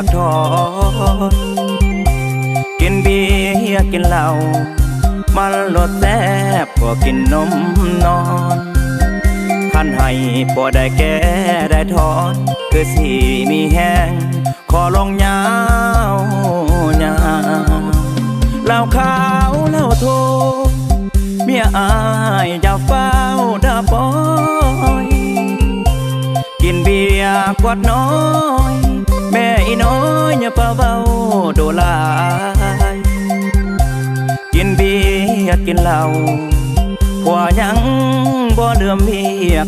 ากถอนกินเบียร์กินเหล้ามันลดแซ่บพอกินนมนอนท่านให้พอได้แก้ได้ถอน คือสีมีแห้งขอลงยาวยาวเหล้าขาวเหล้าโทเมียอายจะเฝ้าดาปอย กินเบียร์กวดน้อย แม่อีน้อยอย่าเฝ้าเบาโดลายกินเบียร์กินเหล้าผัวยังบ่เลื่อมเบีย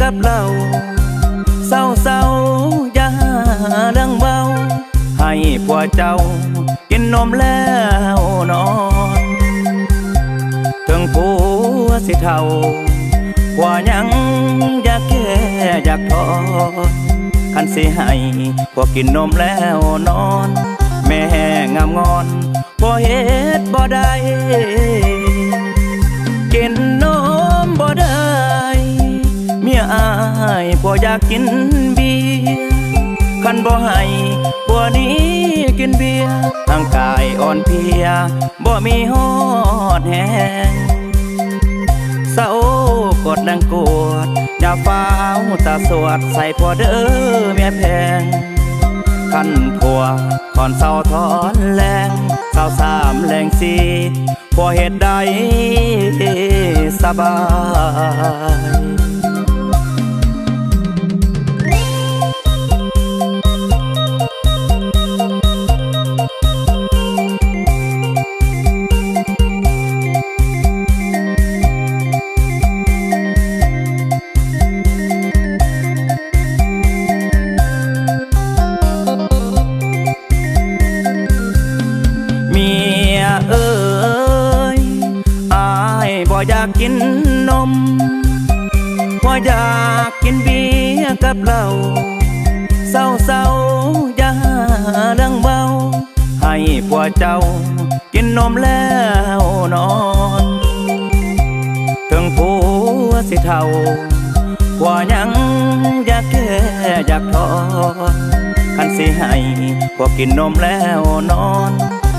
กับเราเศร้าเศร้าอย่าหาเรื่องเบา ให้ผัวเจ้า กินนมแล้วนอนถึงผัวสิเท่าผัวยังอยากแก่อยากทอดคันสิให้พวกกินนมแล้วนอน แม่งามงอนพอเฮ็ดบ่ได้ อยากกินเบียร์คันบ่ให้พวนี้กินเบียร์ร่างกายอ่อนเพลียบ่มีฮอดแหงเศร้ากดดังกวดอย่าฟ้าวตาสวดใส่พอเด้อเมียแพงขันผัวถอนเศร้าถอนแรงเศร้าสามแรงสี่พอเหตุใดสบายายบ่อยากกินนมบ่อยากกินเบียร์กับเหล้าเศร้าเศร้าอย่าหาเรื่องเบา ให้ผัวเจ้า กินนมแล้วนอน ถึงผัวสิเท่าผัวยังอยากแก่อยากทอนคันสิให้พวกกินนมแล้วนอน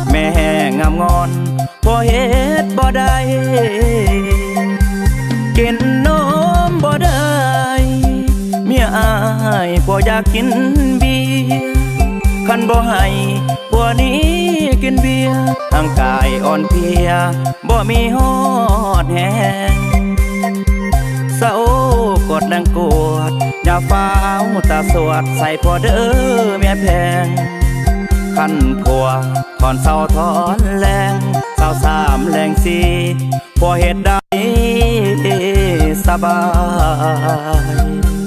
แม่งามงอนพอเฮ็ดบ่ได้ กกินเบียร์คันบ่ให้บัวนี้กินเบียร์ร่างกายอ่อนเพลียบ่มีฮอดแหงเศร้ากดดังกวดอย่าฟ้าวตาสวดใส่พอเด้อเมียแพงขันผัวถอนเศร้าถอนแรงเศร้าสามแรงสี่พอเหตุใดสบาย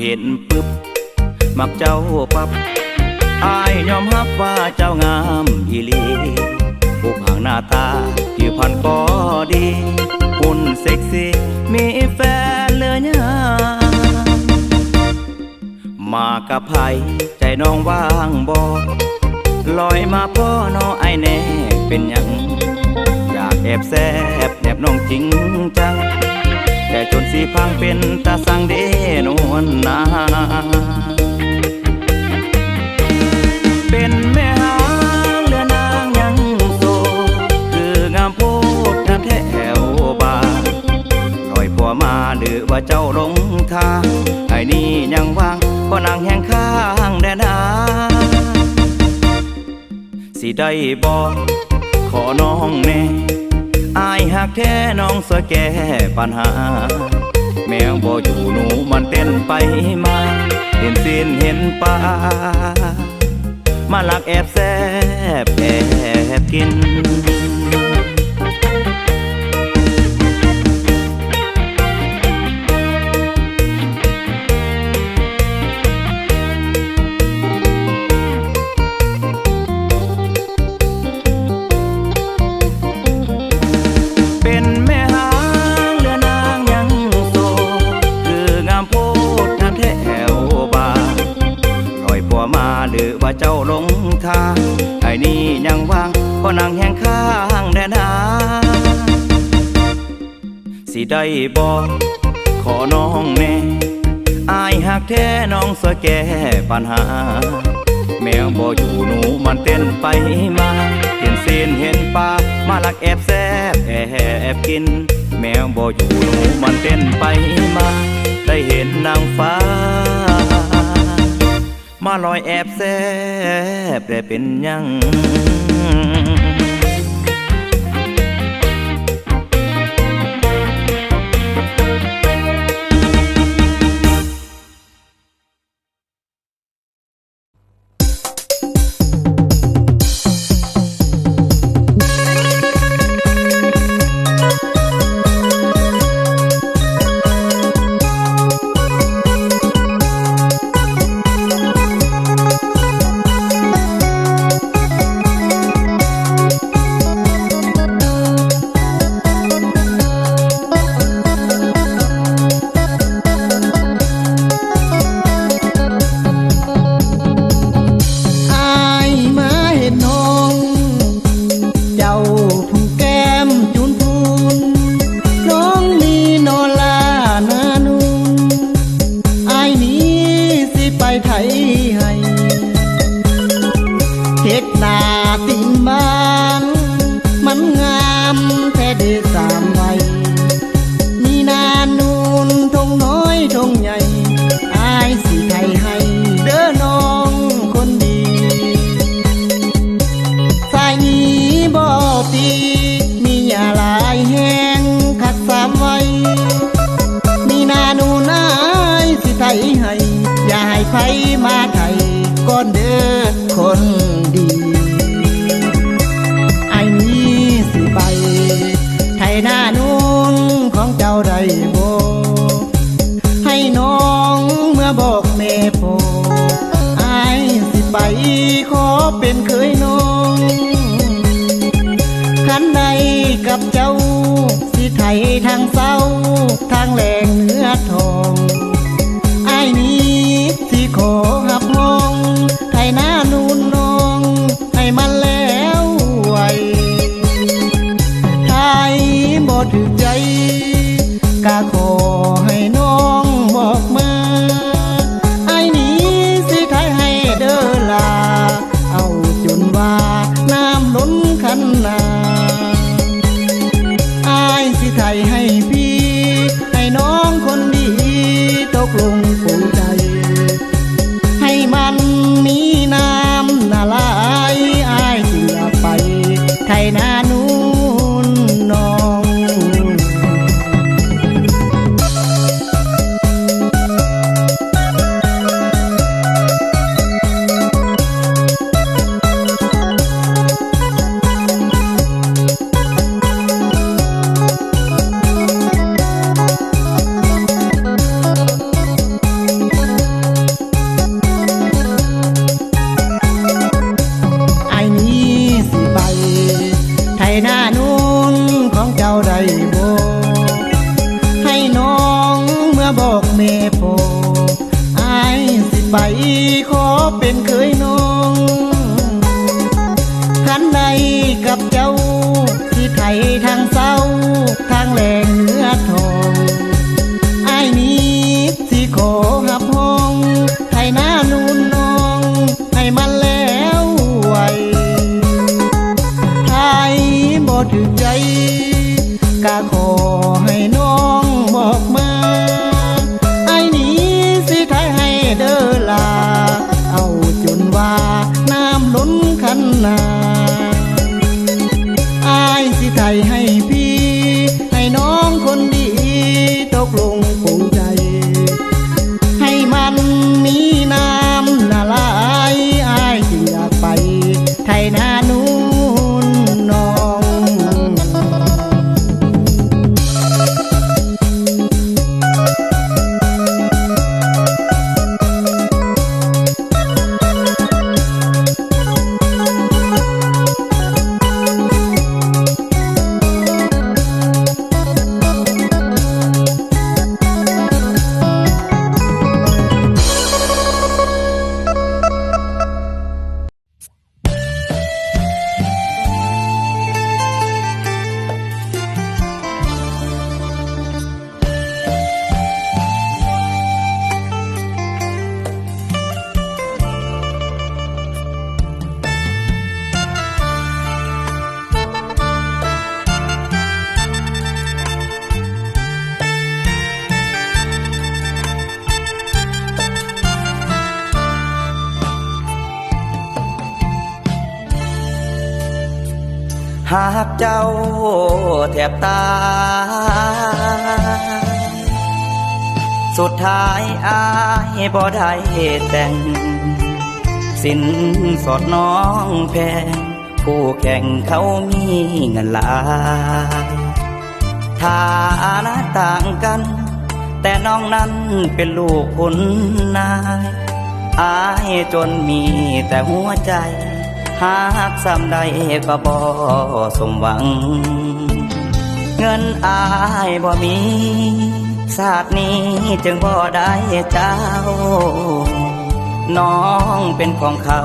เห็นปึ๊บ มักเจ้าปับอายยอมรับว่าเจ้างามอีลีผูกหางหน้าตาผิวพรรณก็ดีหุ่นเซ็กซี่มีแฟนเลยยังมากับไผใจน้องว่างบอลอยมาพ่อน้องไอายแน่เป็นยังอยากแอบแซบแนบน้องจริงจัง แต่จนสีพังเป็นตาสังเด นนาเป็นแม่หางเรือนางยังโซคืองามพูดน้ำแถวบาลอยพัวมาหรือว่าเจ้าลงทางไอ้นี่ยังว่างก็นางแห่งข้างแดนาสิได้บอกขอน้องแน่อายหักแท้น้องสวแก้ปัญหา แมวบ่อยู่หนูมันเต้นไปมา เห็นสิ้นเห็นปลามาลักแอบแซบแอบกิน ทางไอ้นี่ยังว่างก็นั่งแห่งข้างแดนาสิได้บอกขอน้องแน่อายหักแท้น้องสวยแก้ปัญหา แมวบ่อยู่หนูมันเต้นไปมาเห็นเส้นเห็นปลามาลักแอบแซบแอบกิน แมวบ่อยู่หนูมันเต้นไปมา ได้เห็นนางฟ้า มาลอยแอบแซบได้เป็นยัง อนเด้อคนดีไอ้นี้สิไป ไทยหน้านุ่นของเจ้าได้บ่ให้น้องเมื่อบอกแม่พ่อไอ้สิไปขอเป็นเคยน้องขันใดกับเจ้า สิไทยทางเศร้าทางแหลง ไปขอเป็นเคยน้องขันในกับเจ้า ที่ไทยทางเศร้า ทางแหลงเนื้อทองไอ้นี้ที่ขอหับห้อง ไทยหน้านู เจ้าแทบตาย สุดท้ายอายบ่ได้แต่ง สินสอดน้องแพงคู่แข่งเขามีเงินหลายฐานะต่างกัน แต่น้องนั้นเป็นลูกคุณนาย อายจนมีแต่หัวใจ หากซ้ำใดก็บ่สมหวัง เงินอายบ่มีศาสตร์นี้จึงบ่ได้เจ้า น้องเป็นของเขา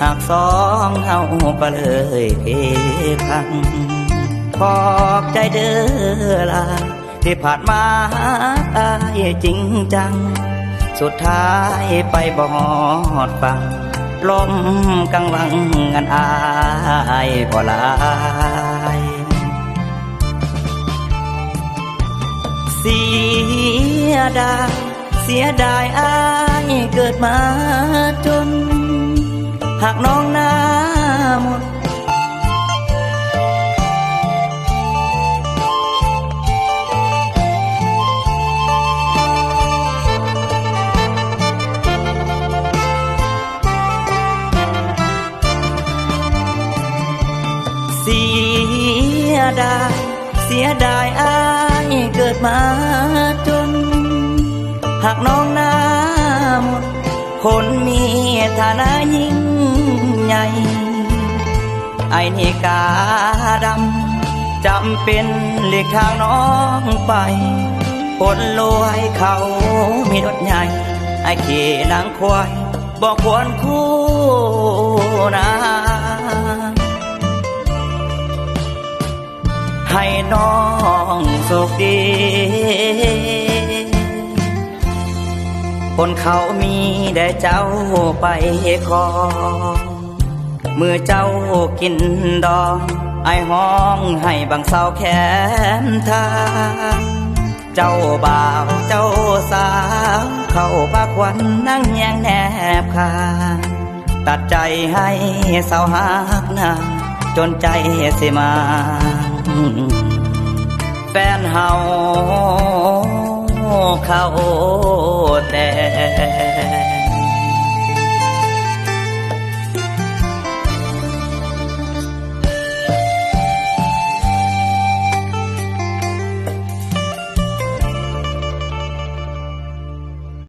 หากสองเฮาก็เลยเพพังขอบใจเด้อล่ะที่ผ่านมาอายจริงจัง สุดท้ายไปบ่ฮอดฟัง ลมกังวังงันอายบ่หลายเสียดายเสียดายอายเกิดมาจน หากน้องหน้าหมด ดาย เสียดายอายเกิดมาจน หากน้องน้าหมดคนมีฐานะยิ่งใหญ่ ไอ้นี่กาดำจำเป็นเลีกทางน้องไปคนรวยเขามีรถใหญ่ ไอ้ขี่นางควายบอกควรคู่ น้องสุขดี คนเขามีแต่เจ้าไปคองเมื่อเจ้ากินดองไอห้องให้บังเศร้าแขนทางเจ้าบ่าวเจ้าสาว เข้าปากวันนั่งแยงแนบคางตัดใจให้สาวหักนาง จนใจสิมา แฟนเฮาเข้าแต่